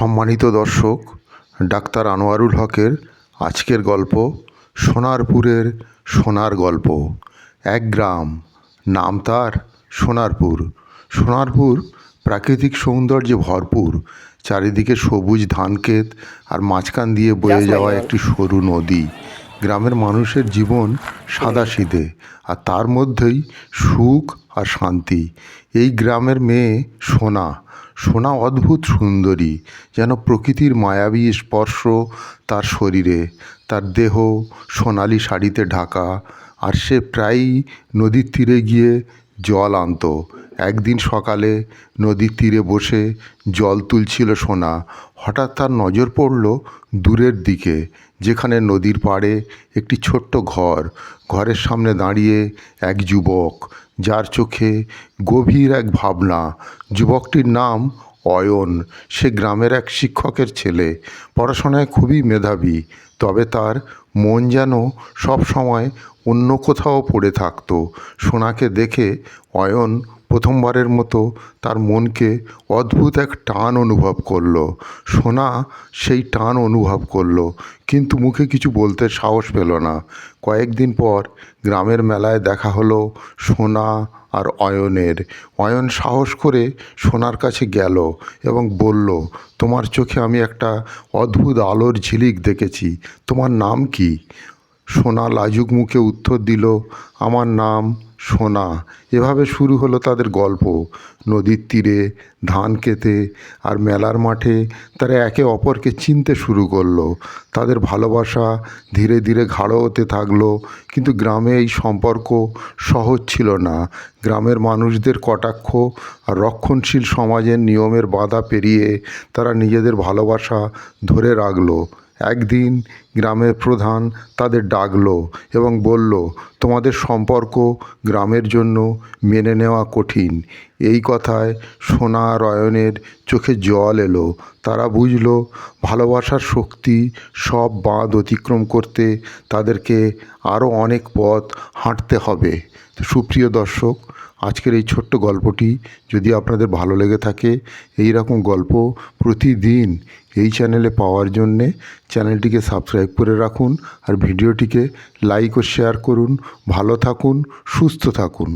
সম্মানিত দর্শক ডাক্তার আনোয়ারুল হকের আজকের গল্প সোনারপুরের সোনার গল্প। এক গ্রাম নাম তার সোনারপুর। সোনারপুর প্রাকৃতিক সৌন্দর্যে ভরপুর। চারিদিকে সবুজ ধানক্ষেত আর মাঝখান দিয়ে বয়ে যাওয়া একটি সরু নদী। গ্রামের মানুষের জীবন সাদাসিধে আর তার মধ্যেই সুখ আর শান্তি। এই গ্রামের মেয়ে সোনা সোনা অদ্ভুত সুন্দরী, যেন প্রকৃতির মায়াবী স্পর্শ তার শরীরে। তার দেহ সোনালি শাড়িতে ঢাকা, আর সে প্রায়ই নদীর তীরে গিয়ে জল আনতো। একদিন সকালে নদীর তীরে বসে জল তুলছিল সোনা। হঠাৎ তার নজর পড়ল দূরের দিকে, যেখানে নদীর পাড়ে একটি ছোট্ট ঘর। ঘরের সামনে দাঁড়িয়ে এক যুবক, যার চোখে গভীর এক ভাবনা। যুবকটির নাম অয়ন। সে গ্রামের এক শিক্ষকের ছেলে। পড়াশোনায় খুবই মেধাবী, তবে তার মন যেন সব সময় অন্য কোথাও পড়ে থাকতো। সোনাকে দেখে অয়ন প্রথমবারের মতো তার মনকে অদ্ভুত এক টান অনুভব করল। সোনা সেই টান অনুভব করল, কিন্তু মুখে কিছু বলতে সাহস পেল না। কয়েকদিন পর গ্রামের মেলায় দেখা হলো সোনা আর অয়নের। অয়ন সাহস করে সোনার কাছে গেল এবং বলল, তোমার চোখে আমি একটা অদ্ভুত আলোর ঝিলিক দেখেছি। তোমার নাম কি? সোনা লাজুক মুখে উত্তর দিল, আমার নাম সোনা। এভাবে শুরু হলো তাদের গল্প। নদীর তীরে, ধান খেতে আর মেলার মাঠে তারা একে অপরকে চিনতে শুরু করল। তাদের ভালোবাসা ধীরে ধীরে গাঢ় হতে থাকল। কিন্তু গ্রামে এই সম্পর্ক সহজ ছিল না। গ্রামের মানুষদের কটাক্ষ আর রক্ষণশীল সমাজের নিয়মের বাধা পেরিয়ে তারা নিজেদের ভালোবাসা ধরে রাখল। একদিন গ্রামের প্রধান তাদের ডাকলো এবং বলল, তোমাদের সম্পর্ক গ্রামের জন্য মেনে নেওয়া কঠিন। এই কথায় সোনা আর অয়নের চোখে জল এলো। তারা বুঝলো, ভালোবাসার শক্তি সব বাঁধ অতিক্রম করতে তাদেরকে আরও অনেক পথ হাঁটতে হবে। সুপ্রিয় দর্শক আজকের এই ছোট্ট গল্পটি যদি আপনাদের ভালো লেগে থাকে, এই রকম গল্প প্রতিদিন এই চ্যানেলে পাওয়ার জন্যে চ্যানেলটিকে সাবস্ক্রাইব করে রাখুন আর ভিডিওটিকে লাইক ও শেয়ার করুন। ভালো থাকুন, সুস্থ থাকুন।